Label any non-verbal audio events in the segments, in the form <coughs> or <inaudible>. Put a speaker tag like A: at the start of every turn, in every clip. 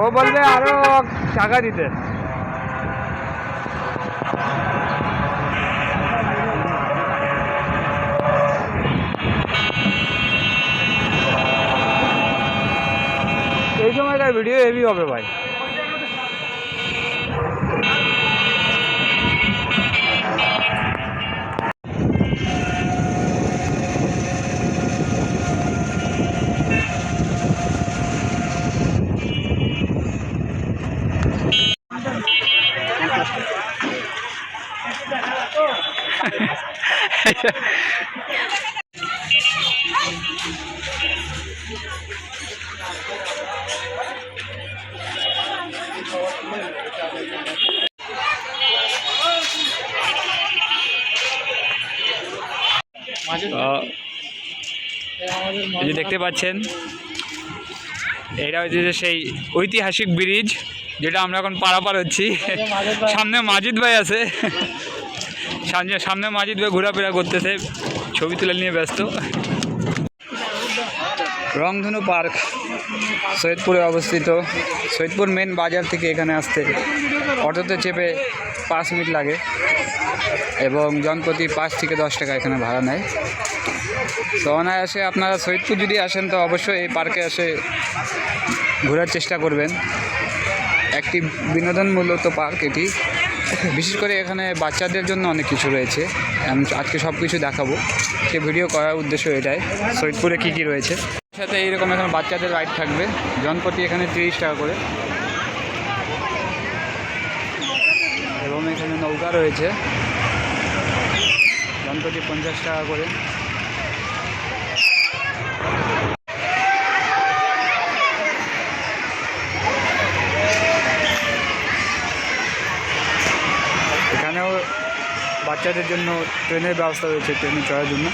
A: ও বলবে আরও টাকা দিতে। এই সময়টা ভিডিও হেভি হবে ভাই। যে দেখতে পাচ্ছেন, এটা হচ্ছে যে সেই ঐতিহাসিক ব্রিজ, যেটা আমরা এখন পারাপার হচ্ছি। সামনে মাজিদ ভাই আছে। সামনে সামনে মাজিদ ভাই ঘোরাফেরা করতেছে, ছবি তুলে নিয়ে ব্যস্ত। রংধনু পার্ক, সৈয়দপুরে অবস্থিত। সৈয়দপুর মেন বাজার থেকে এখানে আসতে অটোতে চেপে পাঁচ মিনিট লাগে এবং জনপ্রতি পাঁচ থেকে দশ টাকা এখানে ভাড়া নেয়। তো অনায়াসে আপনারা সৈয়দপুর যদি আসেন, তো অবশ্যই এই পার্কে এসে ঘোরার চেষ্টা করবেন। একটি বিনোদনমূলত পার্ক এটি। <coughs> বিশেষ করে এখানে বাচ্চাদের জন্য অনেক কিছু রয়েছে। আমি আজকে সব কিছু দেখাবো। সে ভিডিও করার উদ্দেশ্য এটাই। সৈয়দপুরে কী কী রয়েছে? সাথে এইরকম এখানে বাচ্চাদের রাইড থাকবে। জনপ্রতি এখানে তিরিশ টাকা করে। এবং এখানে নৌকা রয়েছে। জনপ্রতি পঞ্চাশ টাকা করে। বাচ্চাদের জন্য ট্রেনের ব্যবস্থা রয়েছে ট্রেনে চড়ার জন্য।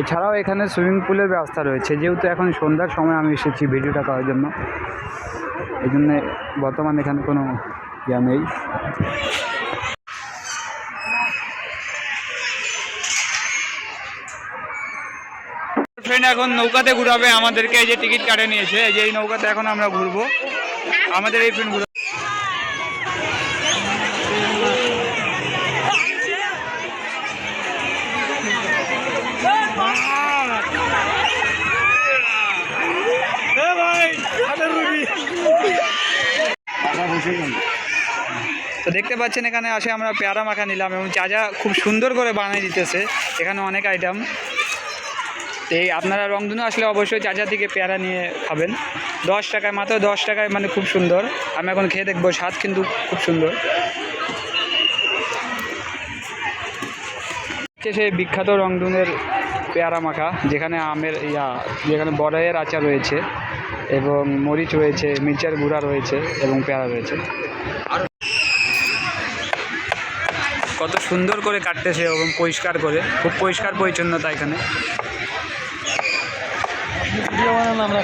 A: এছাড়াও এখানে সুইমিং পুলের ব্যবস্থা রয়েছে। যেহেতু এখন সন্ধ্যার সময় আমি এসেছি ভিডিওটা করার জন্য। এই জন্যে বর্তমানে এখানে কোনো ইয়া নেই। ফ্রেন্ড এখন নৌকাতে ঘুরাবে। আমাদেরকে এই যে টিকিট কাটে নিয়েছে। এই যে এই নৌকাতে এখন আমরা ঘুরবো। আমাদের এই ফ্রেন্ড ঘুরবে তো দেখতে পাচ্ছেন এখানে আসে আমরা পেয়ারা মাখা নিলাম এবং চাজা খুব সুন্দর করে বানিয়ে দিতেছে, এখানে অনেক আইটেম তো এই আপনারা রংধনু আসলে অবশ্যই চাচা থেকে পেয়ারা নিয়ে খাবেন। দশ টাকায়, মাত্র দশ টাকায় মানে খুব সুন্দর। আমি এখন খেয়ে দেখব, স্বাদ কিন্তু খুব সুন্দর। সেই বিখ্যাত রংধনুর পেয়ারা মাখা, যেখানে আমের ইয়া, যেখানে বড়াইয়ের আচার রয়েছে। এবং মরিচ রয়েছে, মির্চার গুঁড়া রয়েছে এবং পেয়ারা রয়েছে। কত সুন্দর করে কাটতেছে এবং পরিষ্কার করে, খুব পরিষ্কার পরিচ্ছন্নতা এখানে।
B: আমরা